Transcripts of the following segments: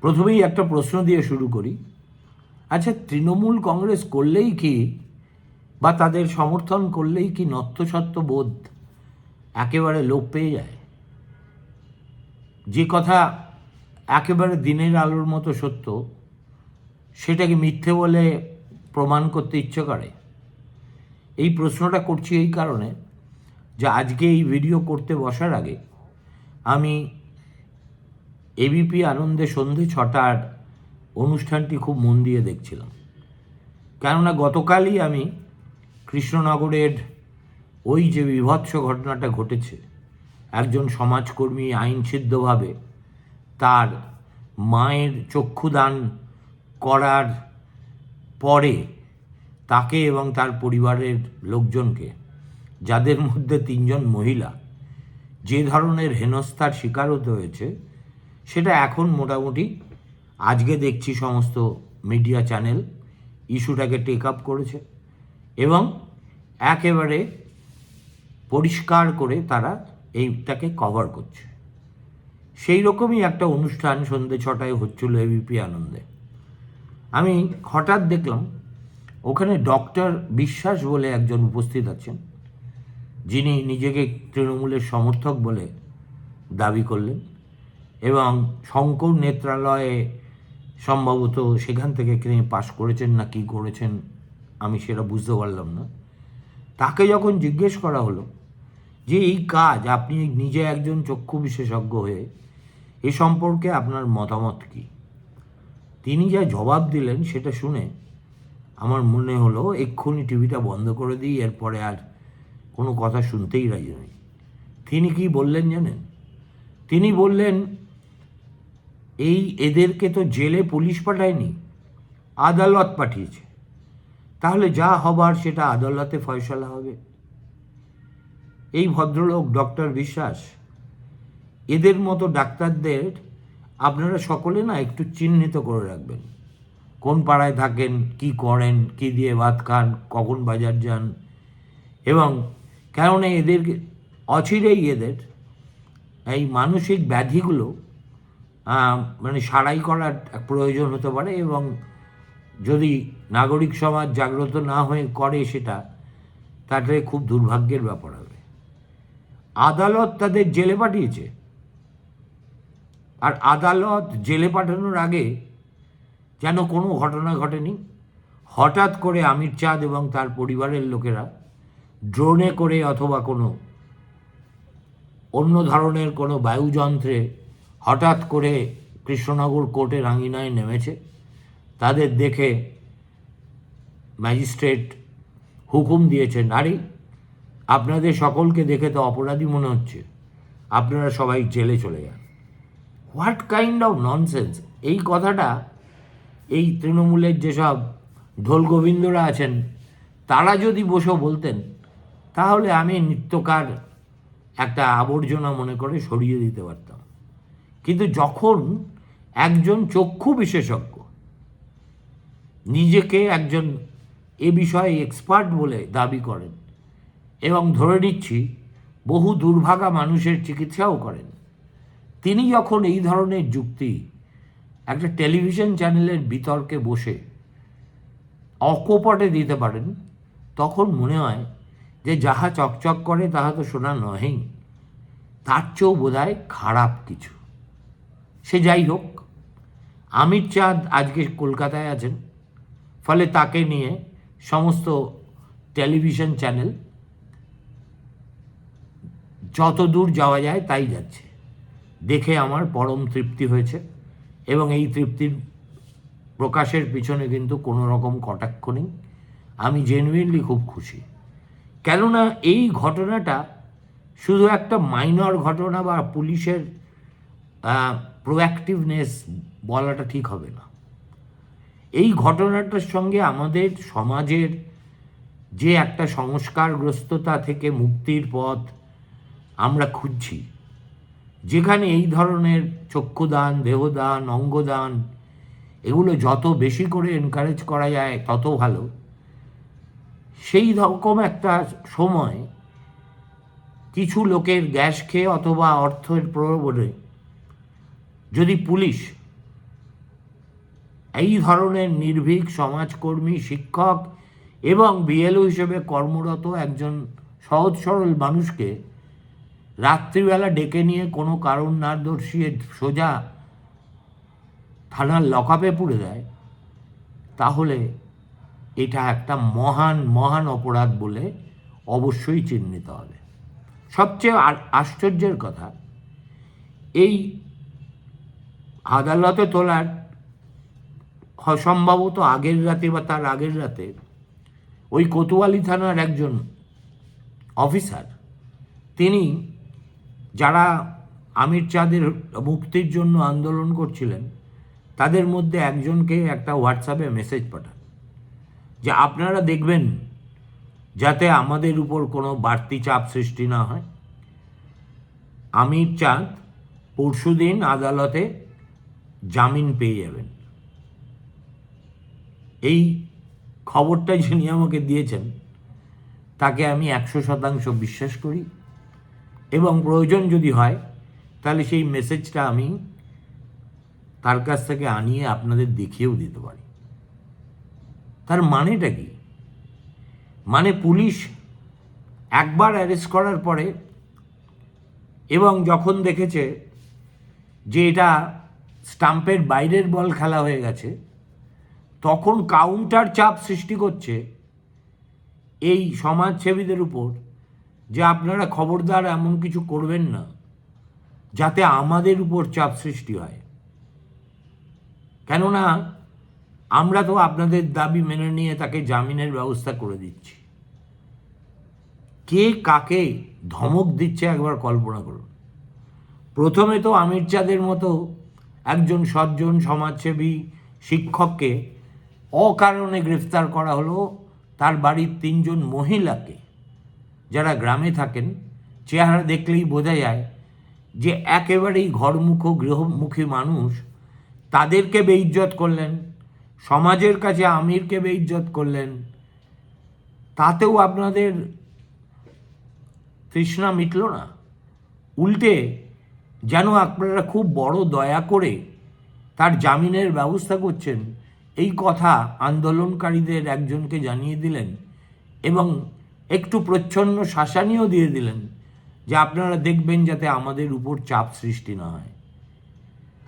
প্রথমেই একটা প্রশ্ন দিয়ে শুরু করি। আচ্ছা তৃণমূল কংগ্রেস করলেই কি বা তাদের সমর্থন করলেই কি নত্যসত্ত্ব বোধ একেবারে লোপ পেয়ে যায়? যে কথা একেবারে দিনের আলোর মতো সত্য, সেটাকে মিথ্যে বলে প্রমাণ করতে ইচ্ছে করে। এই প্রশ্নটা করছি এই কারণে যে আজকে এই ভিডিও করতে বসার আগে আমি এবিপি আনন্দে সন্ধে ছটার অনুষ্ঠানটি খুব মন দিয়ে দেখছিলাম। কেননা গতকালই আমি কৃষ্ণনগরের ওই যে বিভৎস ঘটনাটা ঘটেছে, একজন সমাজকর্মী আইনসিদ্ধভাবে তার মায়ের চক্ষুদান করার পরে তাকে এবং তার পরিবারের লোকজনকে, যাদের মধ্যে তিনজন মহিলা, যে ধরনের হেনস্থার শিকার হতে হয়েছে সেটা এখন মোটামুটি আজকে দেখছি সমস্ত মিডিয়া চ্যানেল ইস্যুটাকে টেক আপ করেছে এবং একেবারে পরিষ্কার করে তারা এইটাকে কভার করছে। সেই রকমই একটা অনুষ্ঠান সন্ধ্যে ছটায় হচ্ছিল এবিপি আনন্দে। আমি হঠাৎ দেখলাম ওখানে ডক্টর বিশ্বাস বলে একজন উপস্থিত আছেন, যিনি নিজেকে তৃণমূলের সমর্থক বলে দাবি করলেন। এবং শঙ্কর নেত্রালয়ে সম্ভবত সেখান থেকে তিনি পাশ করেছেন না কি করেছেন, আমি সেটা বুঝতে পারলাম না। তাকে যখন জিজ্ঞেস করা হলো যে, এই কাজ, আপনি নিজে একজন চক্ষু বিশেষজ্ঞ হয়ে, এ সম্পর্কে আপনার মতামত কী? তিনি যা জবাব দিলেন সেটা শুনে আমার মনে হলো, এক্ষুনি টিভিটা বন্ধ করে দিই, এরপরে আর কোনো কথা শুনতেই রাজি নই। তিনি কি বললেন জানেন? তিনি বললেন এই এদেরকে তো জেলে পুলিশ পাঠায়নি, আদালত পাঠিয়েছে। তাহলে যা হবার সেটা আদালতে ফয়সলা হবে। এই ভদ্রলোক ডক্টর বিশ্বাস, এদের মতো ডাক্তারদের আপনারা সকলে না একটু চিহ্নিত করে রাখবেন। কোন পাড়ায় থাকেন, কি করেন, কি দিয়ে ভাত খান, কখন বাজার যান, এবং কেননা এদের অচিরেই এদের এই মানসিক ব্যাধিগুলো মানে সারাই করার প্রয়োজন হতে পারে এবং যদি নাগরিক সমাজ জাগ্রত না হয়ে করে সেটা তাহলে খুব দুর্ভাগ্যের ব্যাপার হবে। আদালত তাদের জেলে পাঠিয়েছে। আর আদালত জেলে পাঠানোর আগে যেন কোনো ঘটনা ঘটেনি, হঠাৎ করে আমির চাঁদ এবং তার পরিবারের লোকেরা ড্রোনে করে অথবা কোনো অন্য ধরনের কোনো বায়ুযন্ত্রে হঠাৎ করে কৃষ্ণনগর কোর্টের আঙিনায় নেমেছে। তাদের দেখে ম্যাজিস্ট্রেট হুকুম দিয়েছেন আরে আপনাদের সকলকে দেখে তো অপরাধী মনে হচ্ছে। আপনারা সবাই জেলে চলে যান। হোয়াট কাইন্ড অফ ননসেন্স এই কথাটা এই তৃণমূলের যেসব ঢোল গোবিন্দরা আছেন, তারা যদি বসে বলতেন, তাহলে আমি নিত্যকার একটা আবর্জনা মনে করে সরিয়ে দিতে পারতাম। কিন্তু যখন একজন চক্ষু বিশেষজ্ঞ নিজেকে একজন এ বিষয়ে এক্সপার্ট বলে দাবি করেন এবং ধরে নিচ্ছি বহু দুর্ভাগা মানুষের চিকিৎসাও করেন, তিনি যখন এই ধরনের যুক্তি একটা টেলিভিশন চ্যানেলের বিতর্কে বসে অকপটে দিতে পারেন, তখন মনে হয় যে যাহা চকচক করে তাহা তো শোনা নহেই, তার চেয়েও বোধহয় খারাপ কিছু। সে যাই হোক, আমির চাঁদ আজকে কলকাতায় আছেন। ফলে তাকে নিয়ে সমস্ত টেলিভিশন চ্যানেল যত দূর যাওয়া যায় তাই যাচ্ছে। দেখে আমার পরম তৃপ্তি হয়েছে এবং এই তৃপ্তির প্রকাশের পিছনে কিন্তু কোনো রকম কটাক্ষ নেই। আমি জেনুইনলি খুব খুশি। কেননা এই ঘটনাটা শুধু একটা মাইনর ঘটনা বা পুলিশের প্রোঅ্যাক্টিভনেস বলাটা ঠিক হবে না। এই ঘটনাটার সঙ্গে আমাদের সমাজের যে একটা সংস্কারগ্রস্ততা থেকে মুক্তির পথ আমরা খুঁজছি, যেখানে এই ধরনের চক্ষুদান, দেহদান, অঙ্গদান, এগুলো যত বেশি করে এনকারেজ করা যায়, তত ভালো। সেই রকম একটা সময় কিছু লোকের গ্যাস খেয়ে অথবা অর্থের প্রলোভনে যদি পুলিশ এই ধরনের নির্ভীক সমাজকর্মী, শিক্ষক এবং বিএলও হিসেবে কর্মরত একজন সহজ সরল মানুষকে রাত্রিবেলা ডেকে নিয়ে কোনো কারণ না দর্শিয়ে সোজা থানার লকআপে পুড়ে দেয়, তাহলে এটা একটা মহান মহান অপরাধ বলে অবশ্যই চিহ্নিত হবে। সবচেয়ে আশ্চর্যের কথা, এই আদালতে তোলার সম্ভবত আগের রাতে বা তার আগের রাতে ওই কোতোয়ালি থানার একজন অফিসার, তিনি যারা আমির চাঁদের মুক্তির জন্য আন্দোলন করছিলেন, তাদের মধ্যে একজনকে একটা হোয়াটসঅ্যাপে মেসেজ পাঠান যে, আপনারা দেখবেন যাতে আমাদের উপর কোনো বাড়তি চাপ সৃষ্টি না হয়। আমির চাঁদ পরশুদিন আদালতে জামিন পেয়ে যাবেন। এই খবরটা যিনি আমাকে দিয়েছেন, তাকে আমি একশো শতাংশ বিশ্বাস করি এবং প্রয়োজন যদি হয়, তাহলে সেই মেসেজটা আমি তার কাছ থেকে আনিয়ে আপনাদের দেখিয়েও দিতে পারি। তার মানেটা কি? মানে পুলিশ একবার অ্যারেস্ট করার পরে এবং যখন দেখেছে যে এটা স্টাম্পের বাইরের বল খেলা হয়ে গেছে, তখন কাউন্টার চাপ সৃষ্টি করছে এই সমাজসেবীদের উপর যে আপনারা খবরদার এমন কিছু করবেন না, যাতে আমাদের উপর চাপ সৃষ্টি হয়। কেননা, আমরা তো আপনাদের দাবি মেনে নিয়ে তাকে জামিনের ব্যবস্থা করে দিচ্ছি। কে কাকে ধমক দিচ্ছে একবার কল্পনা করুন। প্রথমে তো আমির চাঁদের মতো একজন সজ্জন সমাজসেবী শিক্ষককে অকারণে গ্রেফতার করা হলো। তার বাড়ির তিনজন মহিলাকে। যারা গ্রামে থাকেন, চেহারা দেখলেই বোঝা যায় যে একেবারেই ঘরমুখ গৃহমুখী মানুষ। তাদেরকে বেইজ্জত করলেন, সমাজের কাছে আমিরকে বেইজ্জত করলেন। তাতেও আপনাদের তৃষ্ণা মিটল না। উল্টে যেন আপনারা খুব বড় দয়া করে তার জামিনের ব্যবস্থা করছেন। এই কথা আন্দোলনকারীদের একজনকে জানিয়ে দিলেন এবং একটু প্রচ্ছন্ন শাসানিও দিয়ে দিলেন যে আপনারা দেখবেন যাতে আমাদের উপর চাপ সৃষ্টি না হয়।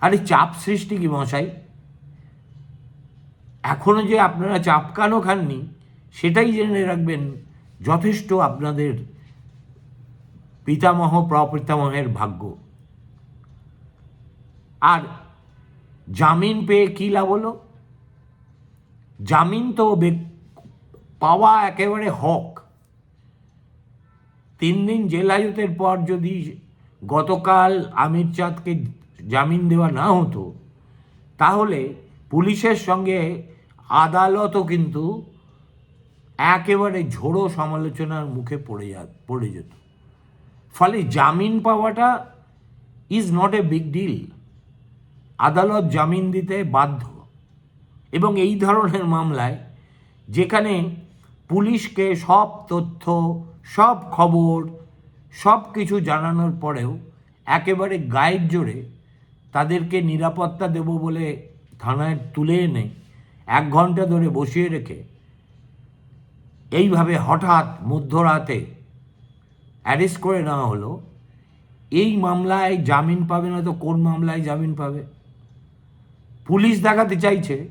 আরে চাপ সৃষ্টি কি মশাই? এখনও যে আপনারা চাপকানো খাননি, সেটাই জেনে রাখবেন যথেষ্ট আপনাদের পিতামহ, প্রপিতামহের ভাগ্য। জামিন পেয়ে কী লাভ হলো? জামিন তো পাওয়া একেবারে হক। তিন দিন জেল হাজতের পর যদি গতকাল আমির চাঁদকে জামিন দেওয়া না হতো, তাহলে পুলিশের সঙ্গে আদালতও কিন্তু একেবারে ঝোড়ো সমালোচনার মুখে পড়ে যা পড়ে যেত। ফলে জামিন পাওয়াটা is not a big deal আদালত জামিন দিতে বাধ্য। এবং এই ধরনের মামলায় যেখানে পুলিশকে সব তথ্য, সব খবর, সব কিছু জানানোর পরেও একেবারে গায়ের জোরে তাদেরকে নিরাপত্তা দেব বলে থানায় তুলে এনে এক ঘণ্টা ধরে বসিয়ে রেখে এইভাবে হঠাৎ মধ্যরাতে অ্যারেস্ট করে নেওয়া হলো। এই মামলায় জামিন পাবে না তো কোন মামলায় জামিন পাবে? পুলিশ দেখাতে চাইছে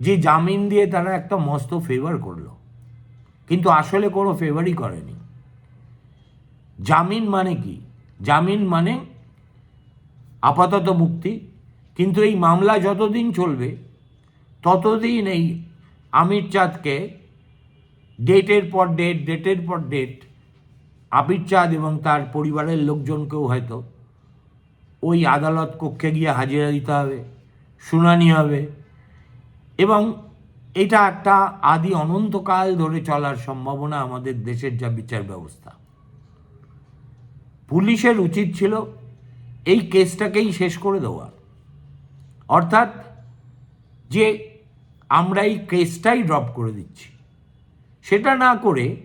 যে জামিন দিয়ে তারা একটা মস্ত ফেভার করল। কিন্তু আসলে কোনো ফেভারই করেনি। জামিন মানে কি? জামিন মানে আপাতত মুক্তি। কিন্তু এই মামলা যতদিন চলবে, ততদিন এই আমির চাঁদকে ডেটের পর ডেট, ডেটের পর ডেট আবির চাঁদ এবং তার পরিবারের লোকজনকেও হয়তো ওই আদালত কক্ষে গিয়ে হাজিরা দিতে হবে। শুনানি হবে। এবং এটা একটা আদি অনন্তকাল ধরে চলার সম্ভাবনা আমাদের দেশের যা বিচার ব্যবস্থা। পুলিশের উচিত ছিল এই কেসটাকেই শেষ করে দেওয়া। অর্থাৎ যে আমরা এই কেসটাই ড্রপ করে দিচ্ছি। সেটা না করে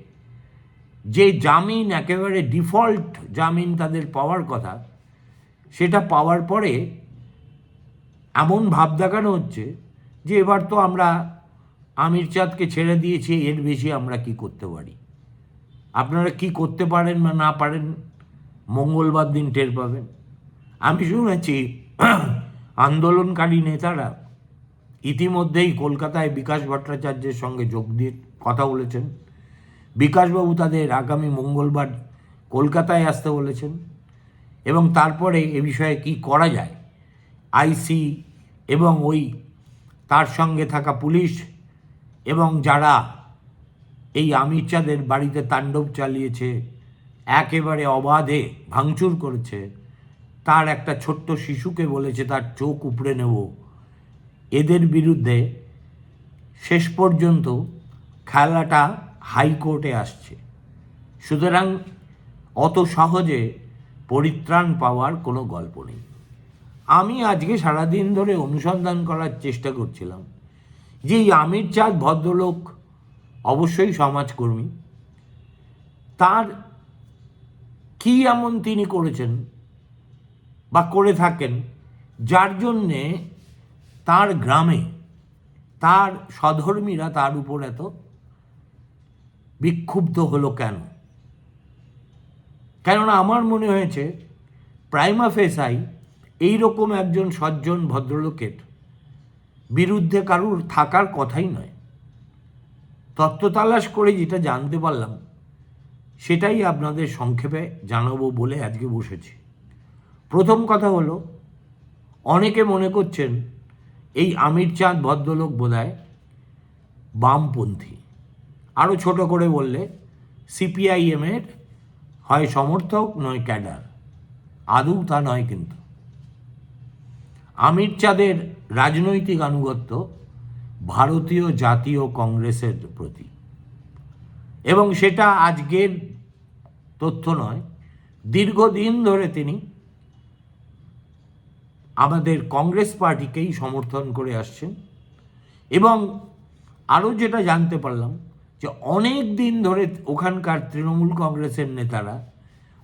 যে জামিন একেবারে ডিফল্ট জামিন তাদের পাওয়ার কথা, সেটা পাওয়ার পরে এমন ভাব দেখানো হচ্ছে যে এবার তো আমরা আমির চাঁদকে ছেড়ে দিয়েছি, এর বেশি আমরা কি করতে পারি? আপনারা কি করতে পারেন বা না পারেন, মঙ্গলবার দিন টের পাবেন। আমি শুনেছি আন্দোলনকারী নেতারা ইতিমধ্যেই কলকাতায় বিকাশ ভট্টাচার্যের সঙ্গে যোগ দিয়ে কথা বলেছেন। বিকাশবাবু তাদের আগামী মঙ্গলবার কলকাতায় আসতে বলেছেন এবং তারপরে এ বিষয়ে কি করা যায়? আইসি এবং ওই তার সঙ্গে থাকা পুলিশ এবং যারা এই আমির চাঁদের বাড়িতে তাণ্ডব চালিয়েছে, একেবারে অবাধে ভাঙচুর করেছে, তার একটা ছোট্ট শিশুকে বলেছে তার চোখ উপড়ে নেব। এদের বিরুদ্ধে শেষ পর্যন্ত খেলাটা হাইকোর্টে আসছে। সুতরাং অত সহজে পরিত্রাণ পাওয়ার কোনো গল্প নেই। আমি আজকে সারাদিন ধরে অনুসন্ধান করার চেষ্টা করছিলাম। যে এই আমির চাঁদ ভদ্রলোক অবশ্যই সমাজকর্মী। তার কি এমন তিনি করেছেন বা করে থাকেন, যার জন্যে তার গ্রামে, তার সধর্মীরা তার উপর এত বিক্ষুব্ধ হলো কেন? কেননা আমার মনে হয়েছে, প্রাইমা ফেসাই এইরকম একজন সজ্জন ভদ্রলোকের বিরুদ্ধে কারুর থাকার কথাই নয়। তত্ত্ব তালাশ করে যেটা জানতে পারলাম, সেটাই আপনাদের সংক্ষেপে জানাব বলে আজকে বসেছি। প্রথম কথা হলো, অনেকে মনে করছেন এই আমির চাঁদ ভদ্রলোক বোধহয় বামপন্থী। আরও ছোট করে বললে, সিপিআইএমের হয় সমর্থক, নয় ক্যাডার। আদৌ তা নয় কিন্তু। আমির চাঁদের রাজনৈতিক আনুগত্য ভারতীয় জাতীয় কংগ্রেসের প্রতি। এবং সেটা আজকের তথ্য নয়, দীর্ঘদিন ধরে তিনি আমাদের কংগ্রেস পার্টিকেই সমর্থন করে আসছেন। এবং আরও যেটা জানতে পারলাম যে অনেক দিন ধরে ওখানকার তৃণমূল কংগ্রেসের নেতারা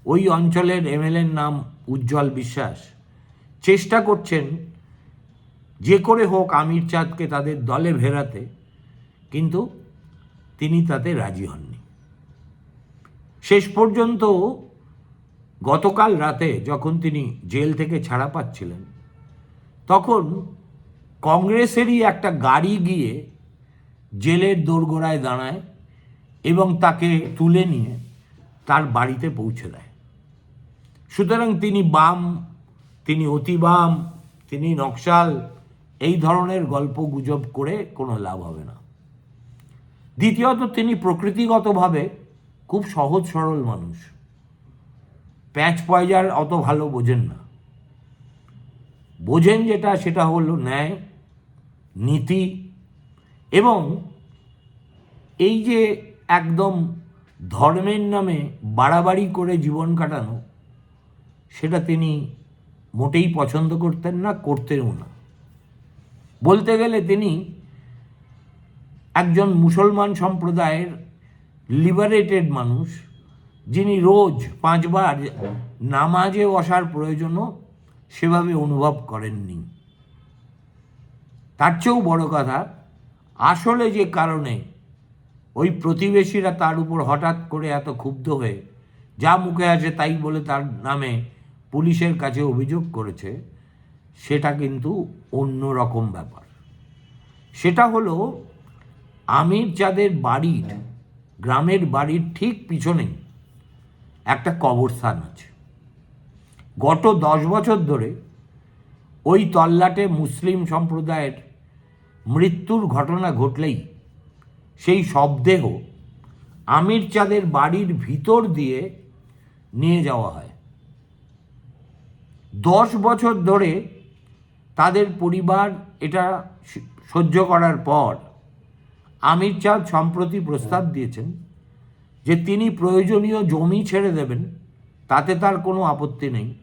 ওই অঞ্চলের এমএলএর নাম উজ্জ্বল বিশ্বাস চেষ্টা করছেন যে করে হোক আমির চাঁদকে তাদের দলে ভেরাতে, কিন্তু তিনি তাতে রাজি হননি। শেষ পর্যন্ত গতকাল রাতে যখন তিনি জেল থেকে ছাড়া পাচ্ছিলেন, তখন কংগ্রেসেরই একটা গাড়ি গিয়ে জেলের দোরগোড়ায় দাঁড়ায় এবং তাকে তুলে নিয়ে তার বাড়িতে পৌঁছে দেয়। সুতরাং তিনি বাম তিনি অতি বাম তিনি নকশাল, এই ধরনের গল্প গুজব করে কোনো লাভ হবে না। দ্বিতীয়ত, তিনি প্রকৃতিগতভাবে খুব সহজ সরল মানুষ। প্যাঁচ পয়জার অত ভালো বোঝেন না। বোঝেন যেটা, সেটা হলো ন্যায়, নীতি এবং এই যে একদম ধর্মের নামে বাড়াবাড়ি করে জীবন কাটানো, সেটা তিনি মোটেই পছন্দ করতেন না, করতেও না। বলতে গেলে তিনি একজন মুসলমান সম্প্রদায়ের লিবারেটেড মানুষ, যিনি রোজ পাঁচবার নামাজে বসার প্রয়োজনও সেভাবে অনুভব করেননি। তার চেয়েও বড় কথা, আসলে যে কারণে ওই প্রতিবেশীরা তার উপর হঠাৎ করে এত ক্ষুব্ধ হয়ে, যা মুখে আসে তাই বলে তার নামে পুলিশের কাছে অভিযোগ করেছে, সেটা কিন্তু অন্য রকম ব্যাপার। সেটা হলো, আমির যাদের বাড়ির, গ্রামের বাড়ির ঠিক পিছনেই একটা কবরস্থান আছে। গত দশ বছর ধরে ওই তল্লাটে মুসলিম সম্প্রদায়ের মৃত্যুর ঘটনা ঘটলেই সেই শবদেহ আমির চাঁদের বাড়ির ভিতর দিয়ে নিয়ে যাওয়া হয়। দশ বছর ধরে তাদের পরিবার এটা সহ্য করার পর আমির চাঁদ সম্প্রতি প্রস্তাব দিয়েছেন যে তিনি প্রয়োজনীয় জমি ছেড়ে দেবেন, তাতে তার কোনো আপত্তি নেই।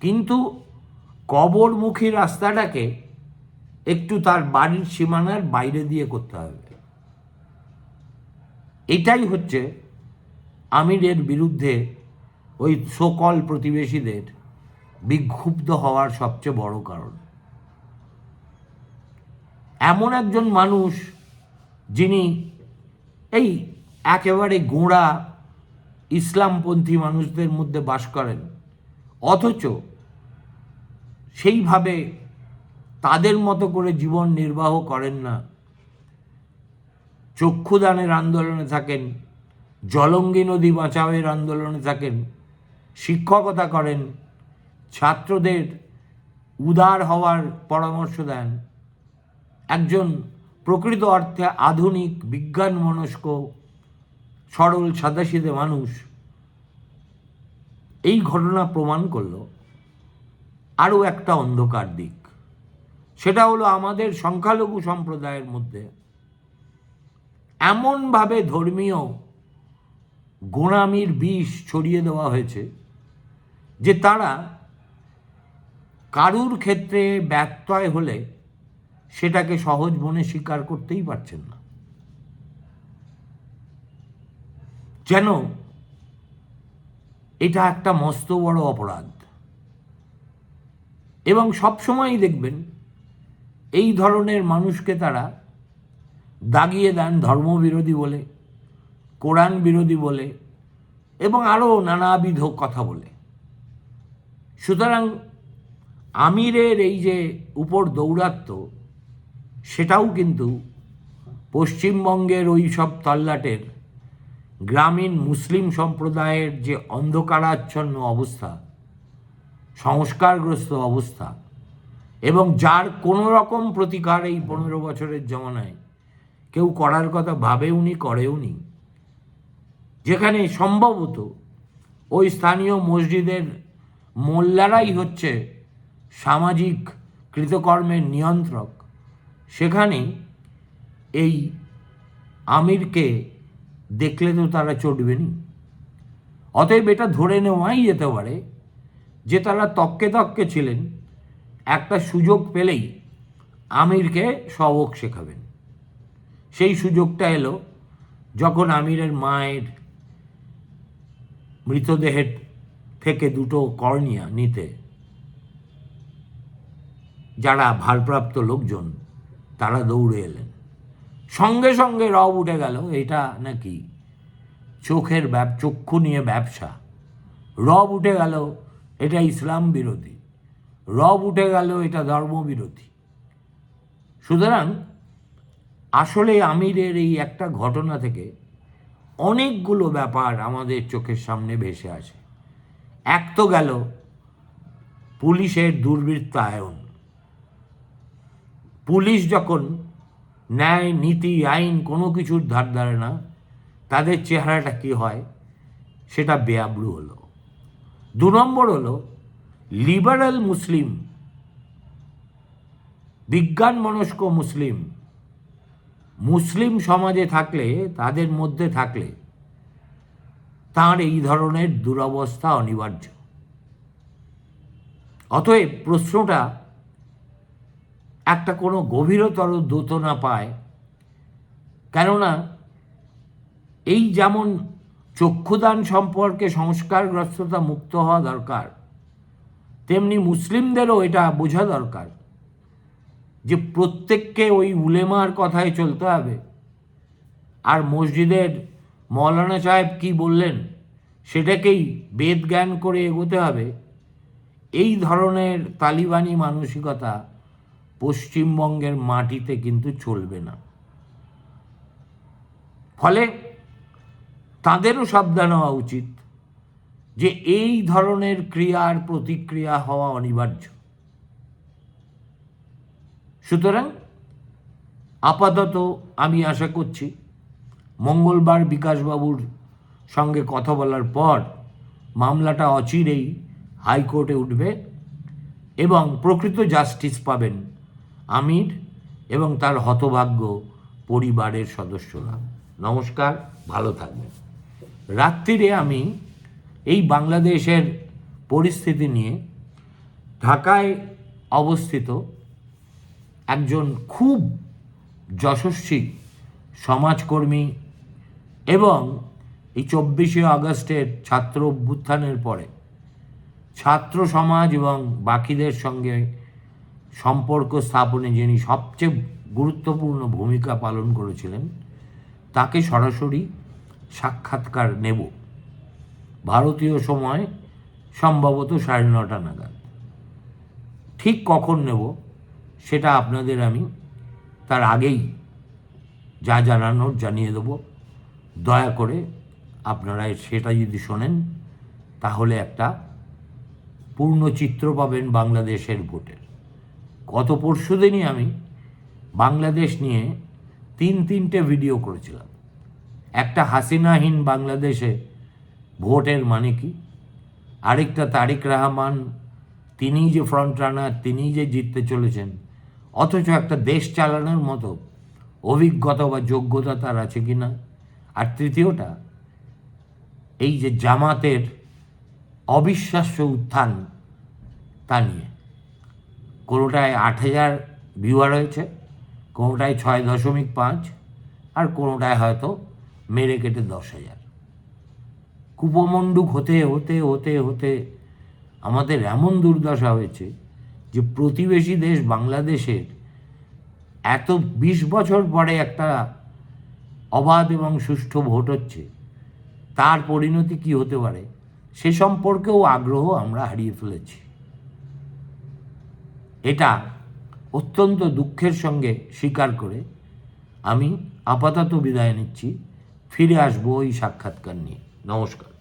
কিন্তু কবরমুখী রাস্তাটাকে একটু তার বাড়ির সীমানার বাইরে দিয়ে করতে হবে। এটাই হচ্ছে আমিরের বিরুদ্ধে ওই সকল প্রতিবেশীদের বিক্ষুব্ধ হওয়ার সবচেয়ে বড় কারণ। এমন একজন মানুষ যিনি এই একেবারে গোঁড়া ইসলামপন্থী মানুষদের মধ্যে বাস করেন, অথচ সেইভাবে তাদের মতো করে জীবন নির্বাহ করেন না। চক্ষুদানের আন্দোলনে থাকেন, জলঙ্গি নদী বাঁচাওয়ের আন্দোলনে থাকেন, শিক্ষকতা করেন ছাত্রদের উদার হওয়ার পরামর্শ দেন একজন প্রকৃত অর্থে আধুনিক বিজ্ঞান মনস্ক সরল, সাদাসিধে মানুষ। এই ঘটনা প্রমাণ করল আরও একটা অন্ধকার দিক। সেটা হলো আমাদের সংখ্যালঘু সম্প্রদায়ের মধ্যে এমনভাবে ধর্মীয় গোড়ামির বিষ ছড়িয়ে দেওয়া হয়েছে যে তারা কারুর ক্ষেত্রে ব্যত্যয় হলে সেটাকে সহজ মনে স্বীকার করতেই পারছেন না। যেন এটা একটা মস্ত বড় অপরাধ। এবং সবসময়ই দেখবেন, এই ধরনের মানুষকে তারা দাগিয়ে দেন ধর্মবিরোধী বলে, কোরআন বিরোধী বলে, এবং আরও নানাবিধ কথা বলে। সুতরাং আমিরের এই যে উপর দৌরাত্ম, সেটাও কিন্তু পশ্চিমবঙ্গের ওই সব তল্লাটের গ্রামীণ মুসলিম সম্প্রদায়ের যে অন্ধকারাচ্ছন্ন অবস্থা, সংস্কারগ্রস্ত অবস্থা, এবং যার কোনো রকম প্রতিকার এই পনেরো বছরের জমানায় কেউ করার কথা ভাবেওনি করেওনি যেখানে সম্ভবত ওই স্থানীয় মসজিদের মোল্লারাই হচ্ছে সামাজিক কৃতকর্মের নিয়ন্ত্রক। সেখানে এই আমিরকে দেখলে তো তারা চটবেনি। অতএব এটা ধরে নেওয়াই যেতে পারে যে তারা তককে তককে ছিলেন। একটা সুযোগ পেলেই আমিরকে সবক শেখাবেন। সেই সুযোগটা এলো যখন আমিরের মায়ের মৃতদেহের থেকে দুটো কর্নিয়া নিতে যারা ভারপ্রাপ্ত লোকজন, তারা দৌড়ে এলেন। সঙ্গে সঙ্গে রব উঠে গেল, এটা নাকি চোখের ব্যব, চক্ষু নিয়ে ব্যবসা? রব উঠে গেল, এটা ইসলাম বিরোধী। রব উঠে গেল, এটা ধর্মবিরোধী সুতরাং আসলে আমিরের এই একটা ঘটনা থেকে অনেকগুলো ব্যাপার আমাদের চোখের সামনে ভেসে আসে। এক তো গেল পুলিশের দুর্বৃত্তায়ন পুলিশ যখন ন্যায়, নীতি, আইন কোনো কিছুর ধার ধারে না, তাদের চেহারাটা কি হয়? সেটা বেআব্রু হলো। দু নম্বর হলো লিবারাল মুসলিম বিজ্ঞান মনস্ক মুসলিম মুসলিম সমাজে থাকলে, তাদের মধ্যে থাকলে, তার এই ধরনের দুরবস্থা অনিবার্য। অতএব প্রশ্নটা একটা কোনো গভীরতর দোতনা পায়। কেননা, এই যেমন চক্ষুদান সম্পর্কে সংস্কারগ্রস্ততা মুক্ত হওয়া দরকার, তেমনি মুসলিমদেরও এটা বোঝা দরকার যে প্রত্যেককে ওই উলেমার কথায় চলতে হবে। আর মসজিদের মৌলানা সাহেব কি বললেন, সেটাকেই বেদ জ্ঞান করে এগোতে হবে। এই ধরনের তালিবানি মানসিকতা পশ্চিমবঙ্গের মাটিতে কিন্তু চলবে না। ফলে তাদেরও সাবধান হওয়া উচিত যে এই ধরনের ক্রিয়ার প্রতিক্রিয়া হওয়া অনিবার্য। সুতরাং আপাতত আমি আশা করছি মঙ্গলবার বিকাশবাবুর সঙ্গে কথা বলার পর মামলাটা অচিরেই হাইকোর্টে উঠবে এবং প্রকৃত জাস্টিস পাবেন আমির এবং তার হতভাগ্য পরিবারের সদস্যরা। নমস্কার, ভালো থাকবেন। রাত্রিরে আমি এই বাংলাদেশের পরিস্থিতি নিয়ে ঢাকায় অবস্থিত একজন খুব যশস্বী সমাজকর্মী এবং এই চব্বিশে আগস্টের ছাত্র অভ্যুত্থানের পরে ছাত্র সমাজ এবং বাকিদের সঙ্গে সম্পর্ক স্থাপনে যিনি সবচেয়ে গুরুত্বপূর্ণ ভূমিকা পালন করেছিলেন, তাকে সরাসরি সাক্ষাৎকার নেব। ভারতীয় সময় সম্ভবত সাড়ে নটা নাগাদ। ঠিক কখন নেব, সেটা আপনাদের আমি তার আগেই যা জানানোর জানিয়ে দেব। দয়া করে আপনারা সেটা যদি শোনেন, তাহলে একটা পূর্ণ চিত্র পাবেন বাংলাদেশের ভোটের গত পরশু দিনই আমি বাংলাদেশ নিয়ে তিন তিনটে ভিডিও করেছিলাম। একটা হাসিনাহীন বাংলাদেশে ভোটের মানে কি? আরেকটা তারিক রহমান, তিনিই যে ফ্রন্ট রানার তিনিই যে জিততে চলেছেন, অথচ একটা দেশ চালানোর মতো অভিজ্ঞতা বা যোগ্যতা তার আছে কি না? আর তৃতীয়টা, এই যে জামাতের অবিশ্বাস্য উত্থান তা নিয়ে। কোনোটায় আট হাজার ভিউয়ার হয়েছে কোনোটায় ছয় দশমিক পাঁচ, আর কোনোটায় হয়তো মেরে কেটে দশ হাজার। কুপমণ্ডুক হতে হতে হতে হতে আমাদের এমন দুর্দশা হয়েছে যে প্রতিবেশী দেশ বাংলাদেশের এত বিশ বছর পরে একটা অবাধ এবং সুষ্ঠু ভোট হচ্ছে, তার পরিণতি কি হতে পারে? সে সম্পর্কেও আগ্রহ আমরা হারিয়ে ফেলেছি। এটা অত্যন্ত দুঃখের সঙ্গে স্বীকার করে আমি আপাতত বিদায় নিচ্ছি। ফিরে আসব ওই সাক্ষাৎকার নিয়ে। নমস্কার।